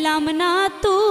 পাইলাম না তোমারে